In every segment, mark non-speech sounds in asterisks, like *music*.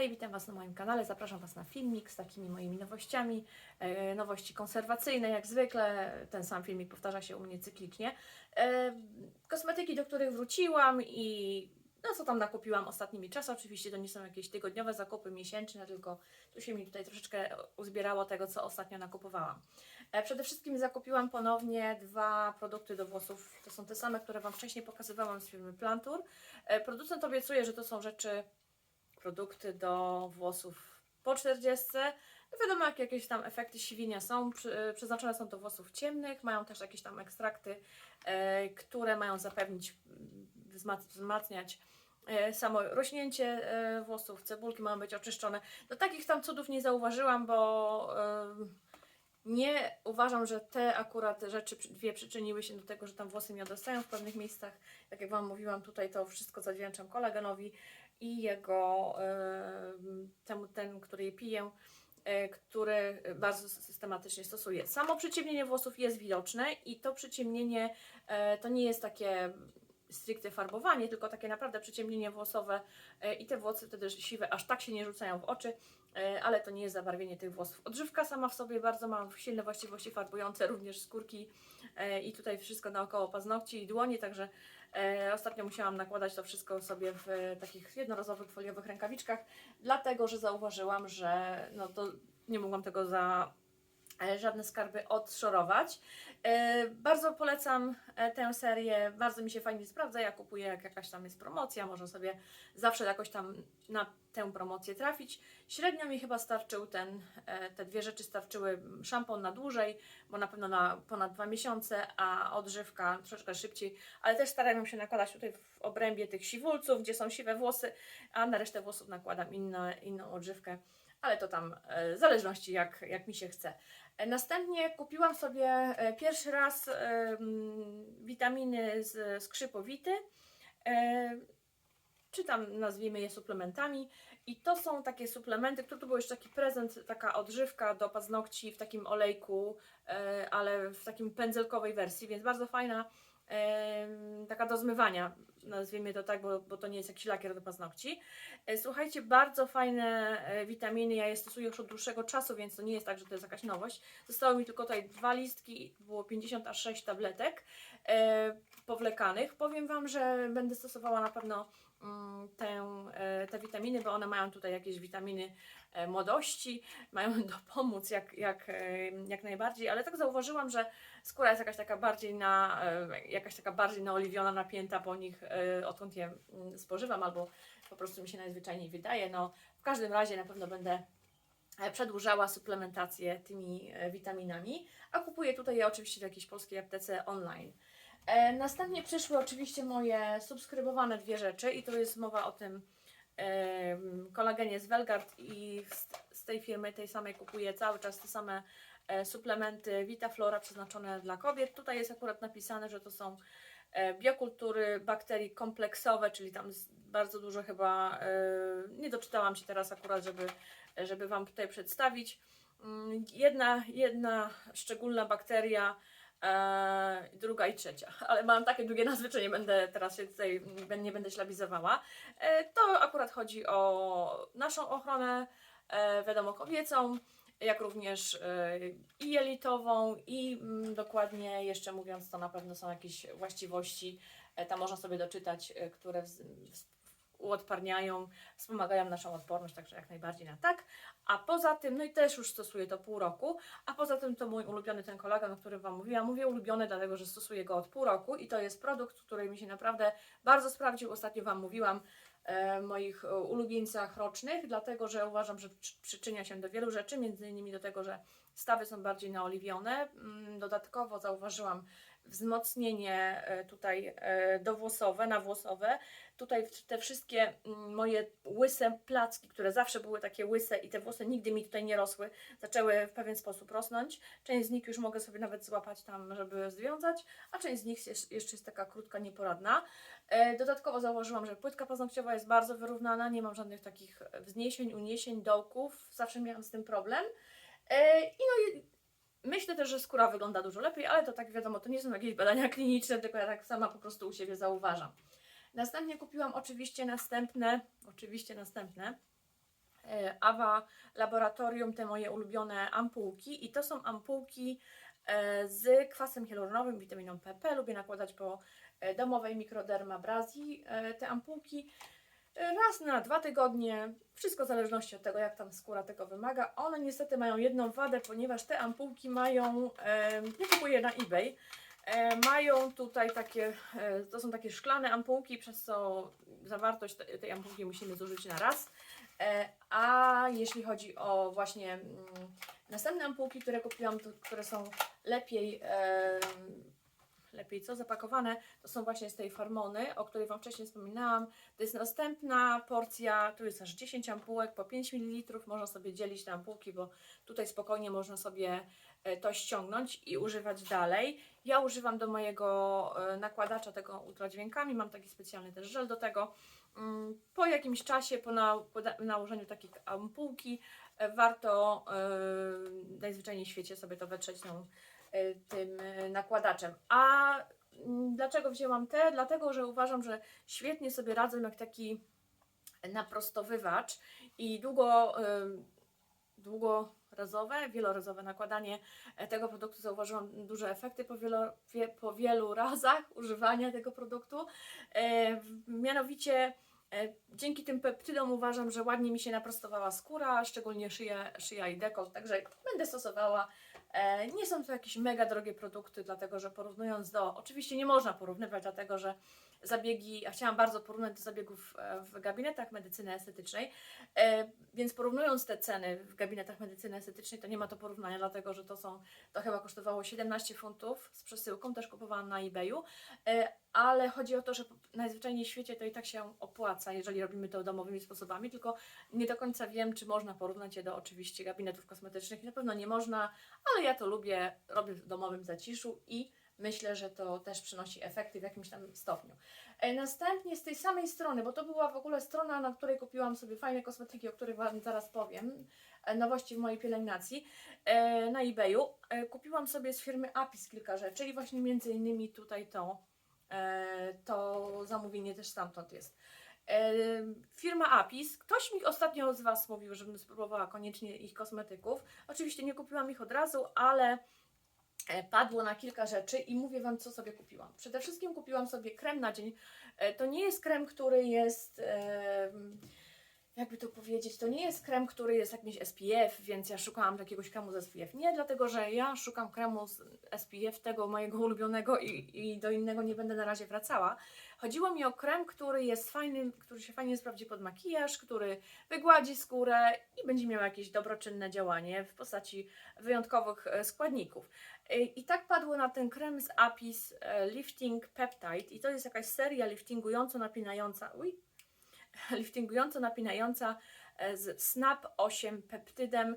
Hej, witam Was na moim kanale. Zapraszam Was na filmik z takimi moimi nowościami. E, nowości konserwacyjne, jak zwykle. Ten sam filmik powtarza się u mnie cyklicznie. E, kosmetyki, do których wróciłam i no co tam nakupiłam ostatnimi czasy. Oczywiście to nie są jakieś tygodniowe zakupy, miesięczne, tylko tu się mi tutaj troszeczkę uzbierało tego, co ostatnio nakupowałam. E, przede wszystkim zakupiłam ponownie dwa produkty do włosów. To są te same, które Wam wcześniej pokazywałam z firmy Plantur. Producent obiecuje, że to są rzeczy produkty do włosów po 40. No wiadomo, jak jakieś tam efekty siwienia są. E, przeznaczone są do włosów ciemnych, mają też jakieś tam ekstrakty, e, które mają zapewnić, mm, wzmac- wzmacniać e, samo rośnięcie włosów, cebulki mają być oczyszczone. Do takich tam cudów nie zauważyłam, bo nie uważam, że te akurat rzeczy dwie przyczyniły się do tego, że tam włosy mi odrastają w pewnych miejscach. Tak jak Wam mówiłam, tutaj to wszystko zawdzięczam kolagenowi i jego, temu, ten, który je piję, e, który bardzo systematycznie stosuję. Samo przyciemnienie włosów jest widoczne i to przyciemnienie e, to nie jest takie stricte farbowanie, tylko takie naprawdę przyciemnienie włosowe e, i te włosy wtedy siwe aż tak się nie rzucają w oczy, ale to nie jest zabarwienie tych włosów. Odżywka sama w sobie bardzo ma silne właściwości farbujące, również skórki e, i tutaj wszystko naokoło paznokci i dłonie, także e, ostatnio musiałam nakładać to wszystko sobie w e, takich jednorazowych foliowych rękawiczkach, dlatego że zauważyłam, że no to nie mogłam tego za e, żadne skarby odszorować. E, Bardzo polecam e, tę serię, bardzo mi się fajnie sprawdza. Ja kupuję, jak jakaś tam jest promocja, można sobie zawsze jakoś tam na tę promocję trafić. Średnio mi chyba starczył ten, e, te dwie rzeczy starczyły szampon na dłużej, bo na pewno na ponad dwa miesiące, a odżywka troszeczkę szybciej, ale też staram się nakładać tutaj w obrębie tych siwulców, gdzie są siwe włosy, a na resztę włosów nakładam inne, inną odżywkę, ale to tam e, w zależności jak, jak mi się chce. E, Następnie kupiłam sobie pierwszy raz witaminy z skrzypowity, czy tam nazwijmy je suplementami. I to są takie suplementy, które to był jeszcze taki prezent, taka odżywka do paznokci w takim olejku, e, ale w takim pędzelkowej wersji, więc bardzo fajna taka do zmywania, nazwijmy to tak, bo, bo to nie jest jakiś lakier do paznokci. E, Słuchajcie, bardzo fajne e, witaminy, ja je stosuję już od dłuższego czasu, więc to nie jest tak, że to jest jakaś nowość. Zostało mi tylko tutaj dwa listki, było 56 tabletek powlekanych. Powiem Wam, że będę stosowała na pewno mm, tę, e, te witaminy, bo one mają tutaj jakieś witaminy e, młodości, *laughs* mają dopomóc jak, jak, e, jak najbardziej, ale tak zauważyłam, że skóra jest jakaś taka bardziej na, e, jakaś taka bardziej naoliwiona, napięta po nich, odkąd je mm, spożywam, albo po prostu mi się najzwyczajniej wydaje. No, w każdym razie na pewno będę przedłużała suplementację tymi witaminami, a kupuję tutaj je oczywiście w jakiejś polskiej aptece online. E, następnie przyszły oczywiście moje subskrybowane dwie rzeczy i to jest mowa o tym em, kolagenie z Velgard i z, z tej firmy, tej samej kupuję cały czas te same e, suplementy Vitaflora przeznaczone dla kobiet. Tutaj jest akurat napisane, że to są e, biokultury bakterii kompleksowe, czyli tam bardzo dużo chyba, e, nie doczytałam się teraz akurat, żeby, żeby Wam tutaj przedstawić. Mm, Jedna, jedna szczególna bakteria, e, druga i trzecia, *laughs* ale mam takie długie nazwy, że nie będę teraz się tutaj, mm, nie będę ślabizowała. E, to akurat chodzi o naszą ochronę, e, wiadomo, kobiecą, jak również e, i jelitową i mm, dokładnie jeszcze mówiąc, to na pewno są jakieś właściwości, e, tam można sobie doczytać, e, które wz, wz, uodparniają, wspomagają naszą odporność, także jak najbardziej na tak. A poza tym, no i też już stosuję to pół roku, a poza tym to mój ulubiony ten kolagen, o którym Wam mówiłam. Mówię ulubiony, dlatego że stosuję go od pół roku i to jest produkt, który mi się naprawdę bardzo sprawdził. Ostatnio Wam mówiłam e, moich e, ulubieńcach rocznych, dlatego że uważam, że przy- przyczynia się do wielu rzeczy, między innymi do tego, że stawy są bardziej naoliwione. Mm, Dodatkowo zauważyłam wzmocnienie e, tutaj e, dowłosowe, nawłosowe. Tutaj te wszystkie mm, moje łyse placki, które zawsze były takie łyse i te włosy nigdy mi tutaj nie rosły, zaczęły w pewien sposób rosnąć. Część z nich już mogę sobie nawet złapać tam, żeby związać, a część z nich jeszcze jest taka krótka, nieporadna. E, Dodatkowo zauważyłam, że płytka paznokciowa jest bardzo wyrównana, nie mam żadnych takich wzniesień, uniesień, dołków, zawsze miałam z tym problem. I no myślę też, że skóra wygląda dużo lepiej, ale to tak wiadomo, to nie są jakieś badania *laughs* kliniczne, tylko ja tak sama po prostu u siebie zauważam. Następnie kupiłam oczywiście następne, oczywiście następne e, Awa Laboratorium, te moje ulubione ampułki. I to są ampułki e, z kwasem hialuronowym, witaminą PP. Lubię nakładać po e, domowej mikrodermabrazji e, te ampułki. E, Raz na dwa tygodnie, wszystko w zależności od tego, jak tam skóra tego wymaga. One niestety mają jedną wadę, ponieważ te ampułki mają, e, nie kupuję na eBay, e, mają tutaj takie, e, to są takie szklane ampułki, przez co zawartość te- tej ampułki musimy zużyć na raz. E, A jeśli chodzi o właśnie mm, następne ampułki, które kupiłam, to, które są lepiej, e, lepiej co, zapakowane, to są właśnie z tej Farmony, o której Wam wcześniej wspominałam. To jest następna porcja, tu jest aż 10 ampułek po 5 ml, można sobie dzielić te ampułki, bo tutaj spokojnie można sobie e, to ściągnąć i używać dalej. Ja używam do mojego e, nakładacza tego ultradźwiękami, mam taki specjalny też żel do tego. Mm, Po jakimś czasie, po, na, po nałożeniu takiej ampułki, e, warto e, najzwyczajniej w świecie sobie to wetrzeć tą, tym e, nakładaczem. A mm, dlaczego wzięłam te? Dlatego, że uważam, że świetnie sobie radzą jak taki naprostowywacz i długo, e, długorazowe, wielorazowe nakładanie e, tego produktu zauważyłam duże efekty po, wielo, wie, po wielu *laughs* razach używania tego produktu. E, mianowicie e, dzięki tym peptydom uważam, że ładnie mi się naprostowała skóra, szczególnie szyja, szyja i dekolt, także będę stosowała. E, nie są to jakieś mega drogie produkty, dlatego że porównując do, oczywiście nie można porównywać, dlatego że zabiegi, a chciałam bardzo porównać do zabiegów e, w gabinetach medycyny estetycznej, e, więc porównując te ceny w gabinetach medycyny estetycznej, to nie ma to porównania, dlatego że to są, to chyba kosztowało 17 funtów z przesyłką, też kupowałam na eBayu, e, ale chodzi o to, że najzwyczajniej w świecie to i tak się opłaca, jeżeli robimy to domowymi sposobami, tylko nie do końca wiem, czy można porównać je do oczywiście gabinetów kosmetycznych. Na pewno nie można, ale ja to lubię, robię w domowym zaciszu i myślę, że to też przynosi efekty w jakimś tam stopniu. E, Następnie z tej samej strony, bo to była w ogóle strona, na której kupiłam sobie fajne kosmetyki, o których Wam zaraz powiem, e, nowości w mojej pielęgnacji, e, na eBayu. Kupiłam sobie z firmy Apis kilka rzeczy, czyli właśnie między innymi tutaj to, to zamówienie też stamtąd jest. Firma Apis. Ktoś mi ostatnio z Was mówił, żebym spróbowała koniecznie ich kosmetyków. Oczywiście nie kupiłam ich od razu, ale padło na kilka rzeczy i mówię Wam, co sobie kupiłam. Przede wszystkim kupiłam sobie krem na dzień. E, To nie jest krem, który jest. Jakby to powiedzieć, to nie jest krem, który jest jakimś SPF, więc ja szukałam jakiegoś kremu z SPF. Nie, dlatego że ja szukam kremu z SPF, tego mojego ulubionego i, i do innego nie będę na razie wracała. Chodziło mi o krem, który jest fajny, który się fajnie sprawdzi pod makijaż, który wygładzi skórę i będzie miał jakieś dobroczynne działanie w postaci wyjątkowych e, składników. E, I tak padło na ten krem z Apis e, Lifting Peptide i to jest jakaś seria liftingująco napinająca, uj, *laughs* liftingująco napinająca e, z Snap 8 peptydem,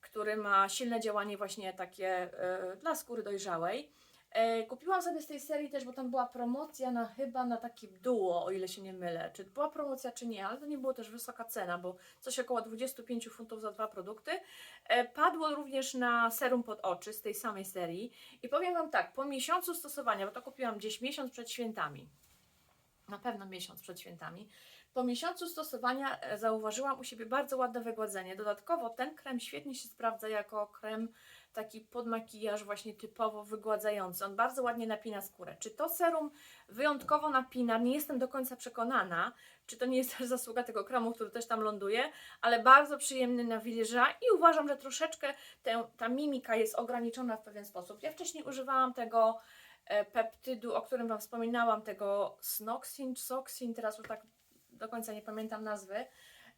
który ma silne działanie właśnie takie e, dla skóry dojrzałej. E, Kupiłam sobie z tej serii też, bo tam była promocja na chyba na taki duo, o ile się nie mylę. Czy była promocja, czy nie, ale to nie było też wysoka cena, bo coś około 25 funtów za dwa produkty. Padło również na serum pod oczy z tej samej serii. I powiem Wam tak, po miesiącu stosowania, bo to kupiłam gdzieś miesiąc przed świętami, na pewno miesiąc przed świętami, po miesiącu stosowania e, zauważyłam u siebie bardzo ładne wygładzenie. Dodatkowo ten krem świetnie się sprawdza jako krem taki pod makijaż właśnie typowo wygładzający. On bardzo ładnie napina skórę. Czy to serum wyjątkowo napina? Nie jestem do końca przekonana, czy to nie jest *laughs* też zasługa tego kremu, który też tam ląduje, ale bardzo przyjemny na wilża i uważam, że troszeczkę ta mimika jest ograniczona w pewien sposób. Ja wcześniej używałam tego e, peptydu, o którym Wam wspominałam, tego Snoxin, Soxin, teraz już tak do końca nie pamiętam nazwy,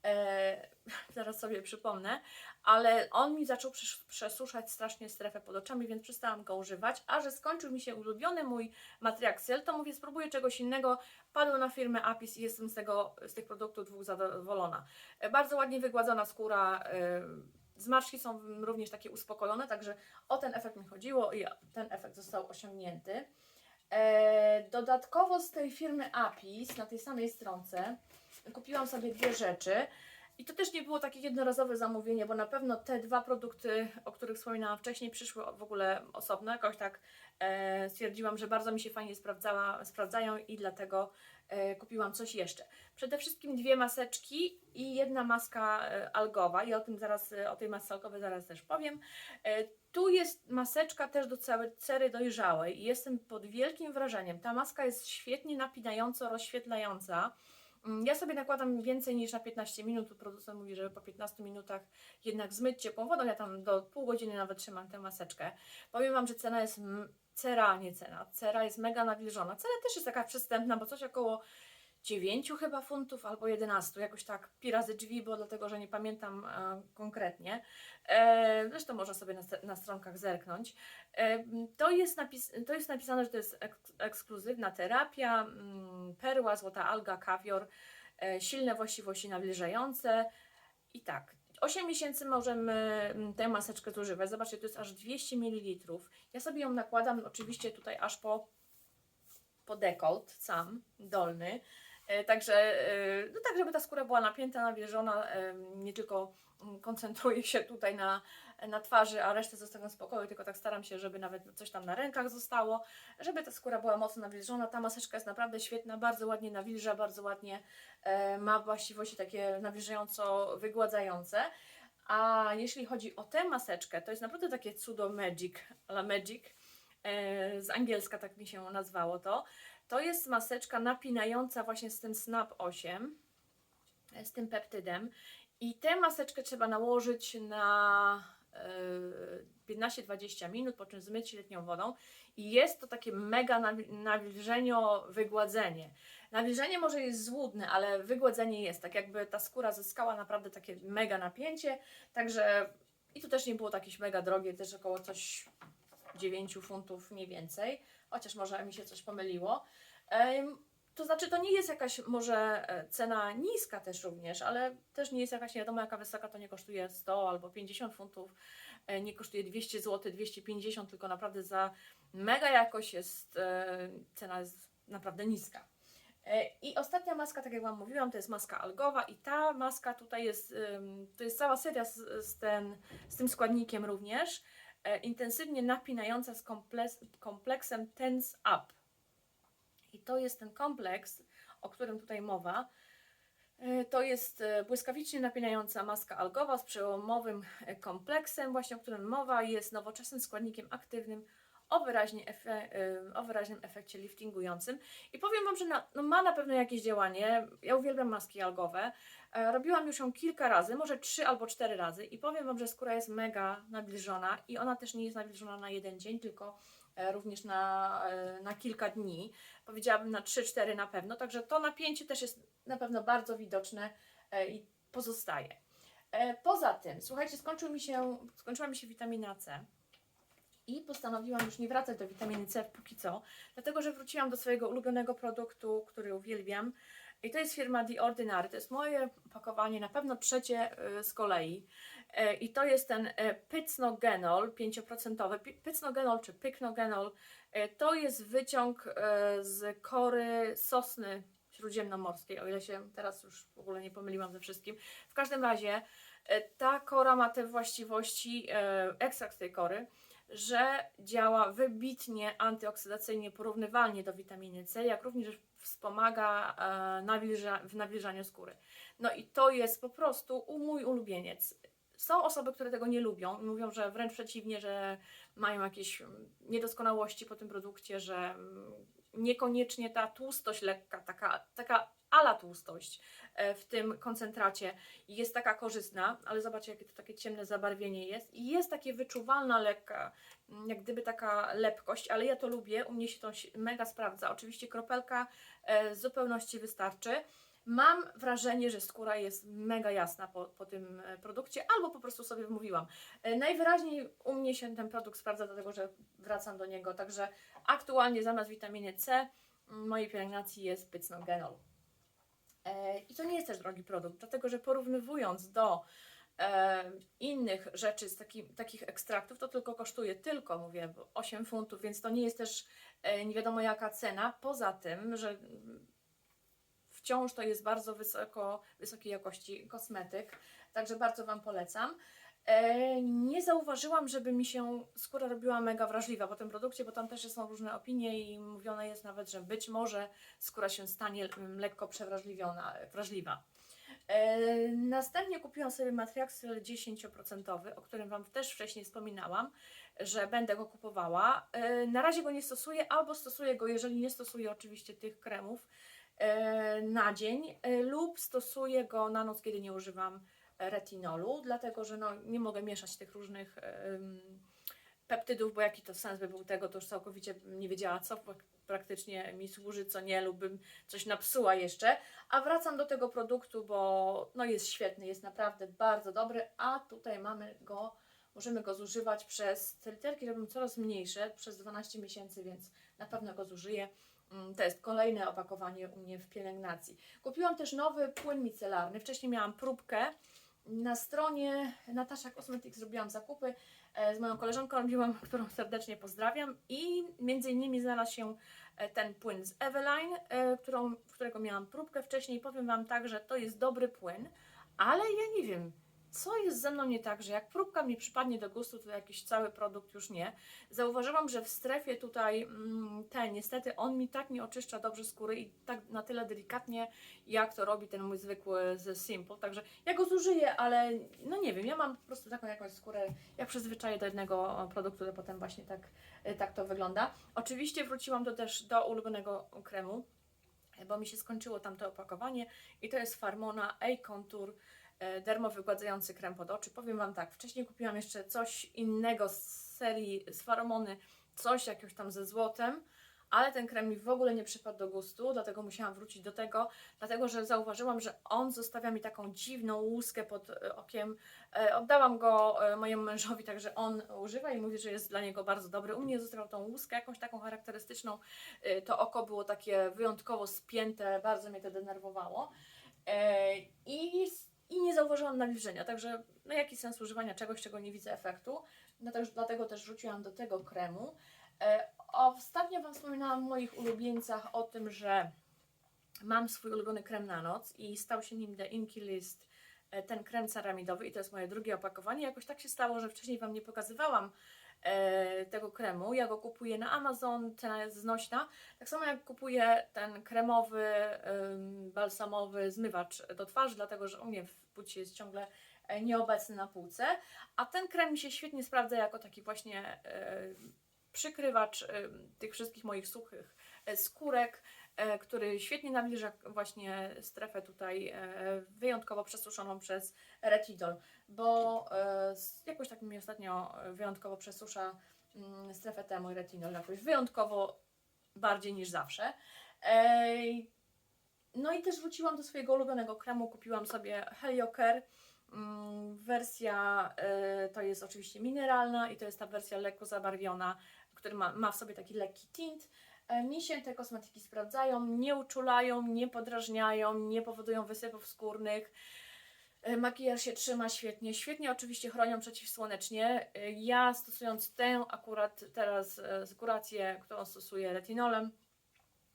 e, *laughs* zaraz sobie przypomnę, ale on mi zaczął przesuszać strasznie strefę pod oczami, więc przestałam go używać, a że skończył mi się ulubiony mój Matriaxel, to mówię, spróbuję czegoś innego, padło na firmę Apis i jestem z, tego, z tych produktów dwóch zadowolona. E, Bardzo ładnie wygładzona skóra, e, zmarszczki są również takie uspokojone, także o ten efekt mi chodziło i ten efekt został osiągnięty. E, dodatkowo z tej firmy Apis na tej samej stronce kupiłam sobie dwie rzeczy. I to też nie było takie jednorazowe zamówienie, bo na pewno te dwa produkty, o których wspominałam wcześniej, przyszły w ogóle osobno. Jakoś tak e, stwierdziłam, że bardzo mi się fajnie sprawdzała, sprawdzają i dlatego kupiłam coś jeszcze. Przede wszystkim dwie maseczki i jedna maska e, algowa i o tym zaraz, e, o tej masce algowej zaraz też powiem. E, Tu jest maseczka też do całej cery dojrzałej i jestem pod wielkim wrażeniem. Ta maska jest świetnie napinająco rozświetlająca. Mm, Ja sobie nakładam więcej niż na 15 minut, producent mówi, żeby po 15 minutach jednak zmyć ciepłą wodą. Ja tam do pół godziny nawet trzymam tę maseczkę. Powiem Wam, że cena jest, m- cera, nie cena, cera jest mega nawilżona. Cena też jest taka przystępna, bo coś około 9 chyba funtów albo 11, jakoś tak pi razy drzwi, bo dlatego, że nie pamiętam e, konkretnie. E, zresztą można sobie na, na stronkach zerknąć. E, to, jest napis, to jest napisane, że to jest eks, ekskluzywna terapia, mm, perła, złota alga, kawior, e, silne właściwości nawilżające i tak. 8 miesięcy możemy mm, tę maseczkę zużywać. Zobaczcie, to jest aż 200 ml. Ja sobie ją nakładam oczywiście tutaj aż po, po dekolt sam, dolny. E, Także, e, no tak, żeby ta skóra była napięta, nawilżona, e, nie tylko mm, koncentruję się tutaj na, na twarzy, a resztę zostawiam w spokoju, tylko tak staram się, żeby nawet coś tam na rękach zostało, żeby ta skóra była mocno nawilżona. Ta maseczka jest naprawdę świetna, bardzo ładnie nawilża, bardzo ładnie e, ma właściwości takie nawilżająco wygładzające. A jeśli chodzi o tę maseczkę, to jest naprawdę takie cudo magic, la magic, e, z angielska tak mi się nazwało to. To jest maseczka napinająca właśnie z tym Snap 8, e, z tym peptydem. I tę maseczkę trzeba nałożyć na 15-20 minut, po czym zmyć letnią wodą. I jest to takie mega nawi- nawilżenio wygładzenie. Nawilżenie może jest złudne, ale wygładzenie jest, tak jakby ta skóra zyskała naprawdę takie mega napięcie, także i to też nie było jakieś mega drogie, też około coś 9 funtów mniej więcej, chociaż może mi się coś pomyliło. To znaczy, to nie jest jakaś może e, cena niska też również, ale też nie jest jakaś nie wiadomo jaka wysoka, to nie kosztuje 100 albo 50 funtów, e, nie kosztuje 200 zł, 250, tylko naprawdę za mega jakość jest, e, cena jest naprawdę niska. I ostatnia maska, tak jak Wam mówiłam, to jest maska algowa i ta maska tutaj jest, to jest cała seria z, z, ten, z tym składnikiem również, intensywnie napinająca z kompleks, kompleksem Tense Up. I to jest ten kompleks, o którym tutaj mowa. E, To jest e, błyskawicznie napinająca maska algowa z przełomowym e, kompleksem, właśnie o którym mowa, jest nowoczesnym składnikiem aktywnym o, wyraźnie efe, o wyraźnym efekcie liftingującym. I powiem Wam, że na, no ma na pewno jakieś działanie. Ja uwielbiam maski algowe. Robiłam już ją kilka razy, może trzy albo cztery razy i powiem Wam, że skóra jest mega nawilżona i ona też nie jest nawilżona na jeden dzień, tylko również na, e, na kilka dni. Powiedziałabym na 3-4 na pewno, także to napięcie też jest na pewno bardzo widoczne e, i pozostaje. E, Poza tym, słuchajcie, skończył mi się, skończyła mi się witamina C i postanowiłam już nie wracać do witaminy C póki co, dlatego że wróciłam do swojego ulubionego produktu, który uwielbiam. I to jest firma The Ordinary. To jest moje opakowanie, na pewno trzecie y, z kolei. E, I to jest ten e, pycnogenol 5%. Pi- Pycnogenol czy pyknogenol e, to jest wyciąg z kory sosny śródziemnomorskiej, o ile się teraz już w ogóle nie pomyliłam ze wszystkim. W każdym razie ta kora ma te właściwości, ekstrakt tej kory, że działa wybitnie antyoksydacyjnie, porównywalnie do witaminy C, jak również wspomaga e, w nawilżaniu skóry. No i to jest po prostu mój ulubieniec. Są osoby, które tego nie lubią i mówią, że wręcz przeciwnie, że mają jakieś mm, niedoskonałości po tym produkcie, że mm, niekoniecznie ta tłustość lekka, taka, taka ala tłustość e, w tym koncentracie jest taka korzystna, ale zobaczcie, jakie to takie ciemne zabarwienie jest i jest takie wyczuwalna lekka, mm, jak gdyby taka lepkość, ale ja to lubię, u mnie się to mega sprawdza. Oczywiście kropelka e, w zupełności wystarczy. Mam wrażenie, że skóra jest mega jasna po, po tym e, produkcie, albo po prostu sobie wmówiłam. E, Najwyraźniej u mnie się ten produkt sprawdza, dlatego że wracam do niego. Także aktualnie zamiast witaminy C w mojej pielęgnacji jest pycnogenol. E, I to nie jest też drogi produkt, dlatego że porównywując do innych rzeczy z taki, takich ekstraktów, to tylko kosztuje tylko, mówię, 8 funtów, więc to nie jest też nie wiadomo jaka cena. Poza tym, że mm, wciąż to jest bardzo wysoko, wysokiej jakości kosmetyk, także bardzo Wam polecam. E, nie zauważyłam, żeby mi się skóra robiła mega wrażliwa po tym produkcie, bo tam też są różne opinie i mówione jest nawet, że być może skóra się stanie lekko przewrażliwiona, wrażliwa. E, następnie kupiłam sobie Matriaxyl 10%, o którym Wam też wcześniej wspominałam, że będę go kupowała. E, na razie go nie stosuję, albo stosuję go, jeżeli nie stosuję oczywiście tych kremów, na dzień, e, lub stosuję go na noc, kiedy nie używam retinolu, dlatego że no, nie mogę mieszać tych różnych peptydów, bo jaki to sens by był tego, to już całkowicie nie wiedziała, co prak- praktycznie mi służy, co nie, lub bym coś napsuła jeszcze. A wracam do tego produktu, bo no, jest świetny, jest naprawdę bardzo dobry, a tutaj mamy go, możemy go zużywać przez, te literki robią coraz mniejsze, przez 12 miesięcy, więc na pewno go zużyję. Mm, To jest kolejne opakowanie u mnie w pielęgnacji. Kupiłam też nowy płyn micelarny. Wcześniej miałam próbkę. Na stronie Natasza Cosmetics zrobiłam zakupy. e, Z moją koleżanką robiłam, *laughs* którą serdecznie pozdrawiam. I między innymi znalazł się e, ten płyn z Eveline, e, którą, którego miałam próbkę wcześniej. Powiem Wam tak, że to jest dobry płyn, ale ja nie wiem, co jest ze mną nie tak, że jak próbka mi przypadnie do gustu, to jakiś cały produkt już nie. Zauważyłam, że w strefie tutaj mm, ten, niestety on mi tak nie oczyszcza dobrze skóry i tak na tyle delikatnie, jak to robi ten mój zwykły ze Simple. Także ja go zużyję, ale no nie wiem, ja mam po prostu taką jakąś skórę, jak przyzwyczaję do jednego produktu, to potem właśnie tak, e, tak to wygląda. Oczywiście wróciłam to też do ulubionego kremu, bo mi się skończyło tamte opakowanie i to jest Farmona A-Contour e, dermowygładzający krem pod oczy. Powiem Wam tak, wcześniej kupiłam jeszcze coś innego z serii z Farmony, coś jakiegoś tam ze złotem, ale ten krem mi w ogóle nie przypadł do gustu, dlatego musiałam wrócić do tego, dlatego że zauważyłam, że on zostawia mi taką dziwną łuskę pod e, okiem. E, Oddałam go mojemu mężowi, także on używa i mówi, że jest dla niego bardzo dobry. U mnie zostawiał tą łuskę jakąś taką charakterystyczną. To oko było takie wyjątkowo spięte, bardzo mnie to denerwowało. I, zauważyłam nawilżenia, także no jaki sens używania czegoś, czego nie widzę efektu. Dlatego, dlatego też rzuciłam do tego kremu. E, Ostatnio Wam wspominałam w moich ulubieńcach o tym, że mam swój ulubiony krem na noc i stał się nim The Inky List, e, ten krem ceramidowy i to jest moje drugie opakowanie. Jakoś tak się stało, że wcześniej Wam nie pokazywałam tego kremu. Ja go kupuję na Amazon, cena jest znośna. Tak samo jak kupuję ten kremowy, balsamowy zmywacz do twarzy, dlatego że u mnie w bucie jest ciągle e, nieobecny na półce. A ten krem mi się świetnie sprawdza jako taki właśnie e, przykrywacz e, tych wszystkich moich suchych e, skórek, e, który świetnie nawilża właśnie strefę tutaj e, wyjątkowo przesuszoną przez retidol, bo e, jakoś tak mi ostatnio e, wyjątkowo przesusza mm, strefę mój retinol, jakoś wyjątkowo bardziej niż zawsze. No i też wróciłam do swojego ulubionego kremu, kupiłam sobie Heliocare. Mm, Wersja e, to jest oczywiście mineralna i to jest ta wersja lekko zabarwiona, który ma, ma w sobie taki lekki tint. E, Mi się te kosmetyki sprawdzają, nie uczulają, nie podrażniają, nie powodują wysypów skórnych. E, Makijaż się trzyma świetnie. Świetnie oczywiście chronią przeciwsłonecznie. E, Ja stosując tę akurat teraz kurację, którą stosuję retinolem,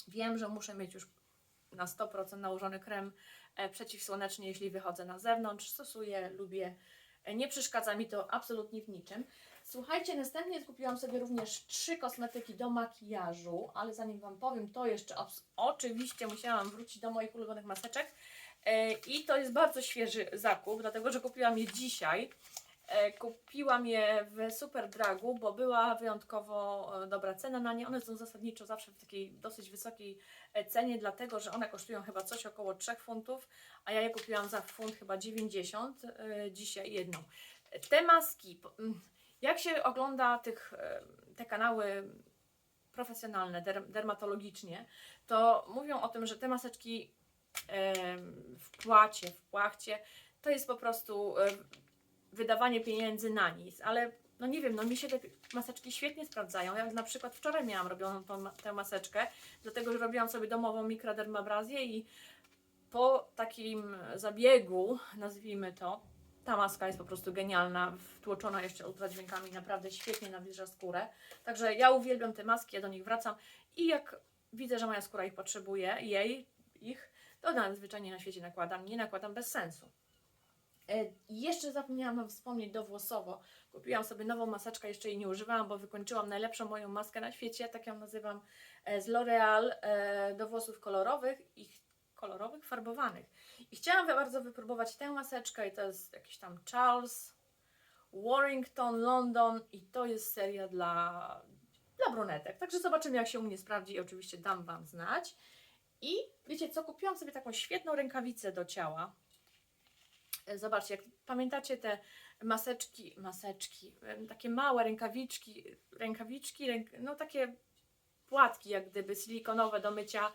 wiem, że muszę mieć już na 100% nałożony krem e, przeciwsłoneczny, jeśli wychodzę na zewnątrz. Stosuję, lubię. Nie przeszkadza mi to absolutnie w niczym. Słuchajcie, następnie kupiłam sobie również trzy kosmetyki do makijażu, ale zanim Wam powiem, to jeszcze oczywiście musiałam wrócić do moich ulubionych maseczek. E, I to jest bardzo świeży zakup, dlatego że kupiłam je dzisiaj. E, Kupiłam je w Super Dragu, bo była wyjątkowo e, dobra cena na nie. One są zasadniczo zawsze w takiej dosyć wysokiej e, cenie, dlatego że one kosztują chyba coś około 3 funtów, a ja je kupiłam za funt chyba 90, e, dzisiaj jedną. Te maski, mm, jak się ogląda tych, te kanały profesjonalne, der, dermatologicznie, to mówią o tym, że te maseczki w płacie, w płachcie, to jest po prostu wydawanie pieniędzy na nic, ale no nie wiem, no mi się te maseczki świetnie sprawdzają. Ja na przykład wczoraj miałam robioną tą, tę maseczkę, dlatego że robiłam sobie domową mikrodermabrazję i po takim zabiegu, nazwijmy to, ta maska jest po prostu genialna, wtłoczona jeszcze ultradźwiękami, naprawdę świetnie nawilża skórę. Także ja uwielbiam te maski, ja do nich wracam i jak widzę, że moja skóra ich potrzebuje, jej, ich, to najzwyczajniej na świecie nakładam, nie nakładam bez sensu. E, jeszcze zapomniałam wspomnieć dowłosowo. Kupiłam sobie nową maseczkę, jeszcze jej nie używałam, bo wykończyłam najlepszą moją maskę na świecie, tak ją nazywam, e, z L'Oreal e, do włosów kolorowych i kolorowych, farbowanych. I chciałam bardzo wypróbować tę maseczkę i to jest jakiś tam Charles Warrington London i to jest seria dla, dla brunetek. Także zobaczymy jak się u mnie sprawdzi i oczywiście dam Wam znać. I wiecie co, kupiłam sobie taką świetną rękawicę do ciała. E, Zobaczcie, jak pamiętacie te maseczki, maseczki, em, takie małe rękawiczki, rękawiczki, ręk, no takie płatki jak gdyby silikonowe do mycia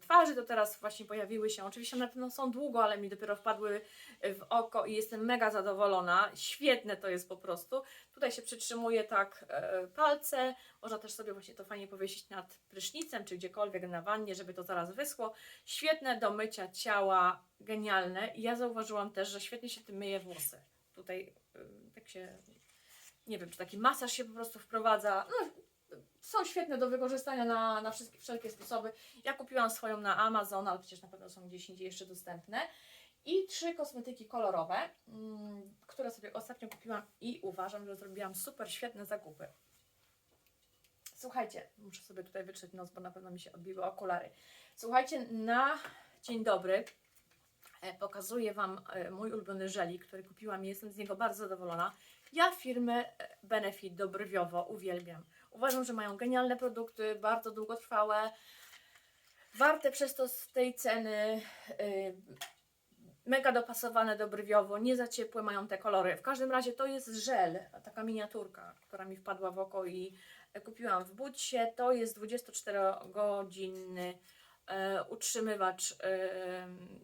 twarzy, to teraz właśnie pojawiły się. Oczywiście one no, są długo, ale mi dopiero wpadły w oko i jestem mega zadowolona. Świetne to jest po prostu. Tutaj się przytrzymuje tak e, palce, można też sobie właśnie to fajnie powiesić nad prysznicem, czy gdziekolwiek na wannie, żeby to zaraz wyschło. Świetne do mycia ciała, genialne. I ja zauważyłam też, że świetnie się tym myje włosy. Tutaj tak się, nie wiem, czy taki masaż się po prostu wprowadza. No, są świetne do wykorzystania na, na wszystkie, wszelkie sposoby. Ja kupiłam swoją na Amazon, ale przecież na pewno są gdzieś indziej jeszcze dostępne. I trzy kosmetyki kolorowe, mm, które sobie ostatnio kupiłam i uważam, że zrobiłam super świetne zakupy. Słuchajcie, muszę sobie tutaj wytrzeć nos, bo na pewno mi się odbiły okulary. Słuchajcie, na dzień dobry e, pokazuję Wam e, mój ulubiony żelik, który kupiłam i jestem z niego bardzo zadowolona. Ja firmę e, Benefit Dobrywiowo uwielbiam. Uważam, że mają genialne produkty, bardzo długotrwałe, warte przez to z tej ceny, y, mega dopasowane do brwiowo, nie za ciepłe mają te kolory. W każdym razie to jest żel, taka miniaturka, która mi wpadła w oko i e, kupiłam w Budsie. To jest 24-godzinny e, utrzymywacz e,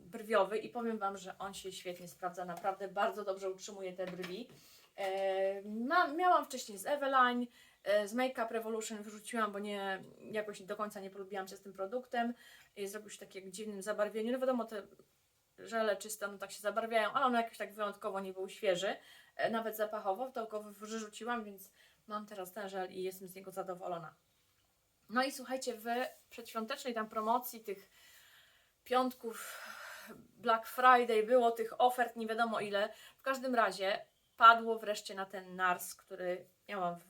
brwiowy i powiem Wam, że on się świetnie sprawdza, naprawdę bardzo dobrze utrzymuje te brwi. Miałam wcześniej z Eveline, z Makeup Revolution wyrzuciłam, bo nie, jakoś do końca nie polubiłam się z tym produktem. I zrobił się takie dziwnym zabarwieniu. No wiadomo, te żele czyste, no tak się zabarwiają, ale on jakoś tak wyjątkowo nie był świeży, e, nawet zapachowo, to go wyrzuciłam, więc mam teraz ten żel i jestem z niego zadowolona. No i słuchajcie, w przedświątecznej tam promocji tych piątków Black Friday było tych ofert nie wiadomo ile. W każdym razie padło wreszcie na ten NARS, który miałam w,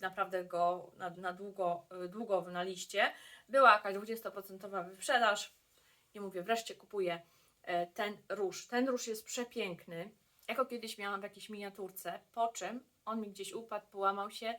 naprawdę go na, na długo, długo na liście. Była jakaś 20% wyprzedaż i mówię, wreszcie kupuję e, ten róż. Ten róż jest przepiękny. Jako kiedyś miałam w jakiejś miniaturce, po czym on mi gdzieś upadł, połamał się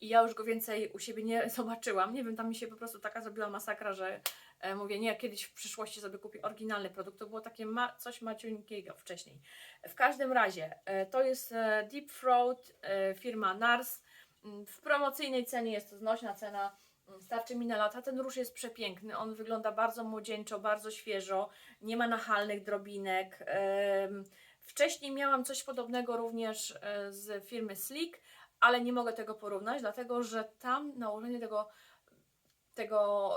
i ja już go więcej u siebie nie *laughs* zobaczyłam. Nie wiem, tam mi się po prostu taka zrobiła masakra, że e, mówię, nie, kiedyś w przyszłości sobie kupię oryginalny produkt. To było takie ma, coś maciuńkiego wcześniej. W każdym razie, e, to jest e, Deep Throat, e, firma NARS. Mm, W promocyjnej cenie jest to znośna cena, mm, starczy mi na lata. Ten róż jest przepiękny, on wygląda bardzo młodzieńczo, bardzo świeżo, nie ma nachalnych drobinek. Wcześniej miałam coś podobnego również e, z firmy Slick, ale nie mogę tego porównać, dlatego że tam nałożenie tego, tego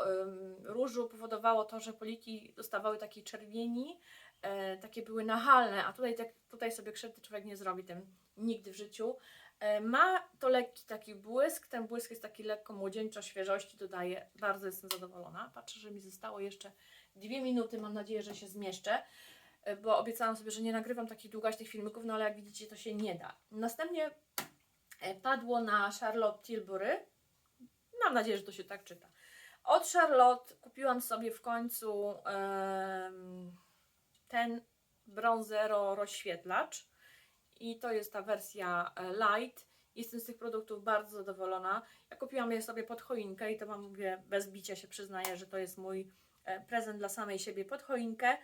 różu powodowało to, że poliki dostawały takiej czerwieni, e, takie były nachalne, a tutaj, tutaj sobie krzywdy człowiek nie zrobi tym nigdy w życiu. E, ma to lekki taki błysk, ten błysk jest taki lekko młodzieńczo świeżości dodaje, bardzo jestem zadowolona. Patrzę, że mi zostało jeszcze dwie minuty, mam nadzieję, że się zmieszczę e, bo obiecałam sobie, że nie nagrywam takich długaśnych filmików, no ale jak widzicie, to się nie da. Następnie e, padło na Charlotte Tilbury. Mam nadzieję, że to się tak czyta. Od Charlotte kupiłam sobie w końcu em, ten bronzero rozświetlacz i to jest ta wersja e, light. Jestem z tych produktów bardzo zadowolona. Ja kupiłam je sobie pod choinkę i to Wam mówię bez bicia się przyznaję, że to jest mój e, prezent dla samej siebie pod choinkę.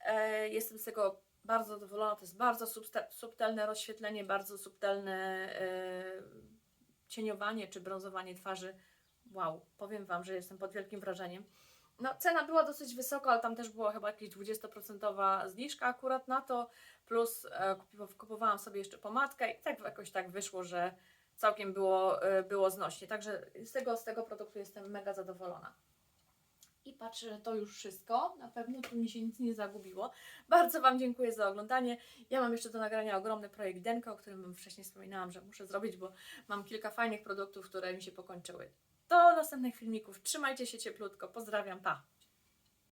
E, Jestem z tego bardzo zadowolona. To jest bardzo subtelne rozświetlenie, bardzo subtelne cieniowanie czy brązowanie twarzy. Wow, powiem Wam, że jestem pod wielkim wrażeniem. No, cena była dosyć wysoka, ale tam też była chyba jakaś 20% zniżka akurat na to, plus e, kupowałam sobie jeszcze pomadkę i tak jakoś tak wyszło, że całkiem było, e, było znośnie. Także z tego, z tego produktu jestem mega zadowolona. I patrzę, że to już wszystko. Na pewno tu mi się nic nie zagubiło. Bardzo Wam dziękuję za oglądanie. Ja mam jeszcze do nagrania ogromny projekt Denko, o którym wcześniej wspominałam, że muszę zrobić, bo mam kilka fajnych produktów, które mi się pokończyły. Do następnych filmików. Trzymajcie się cieplutko. Pozdrawiam. Pa!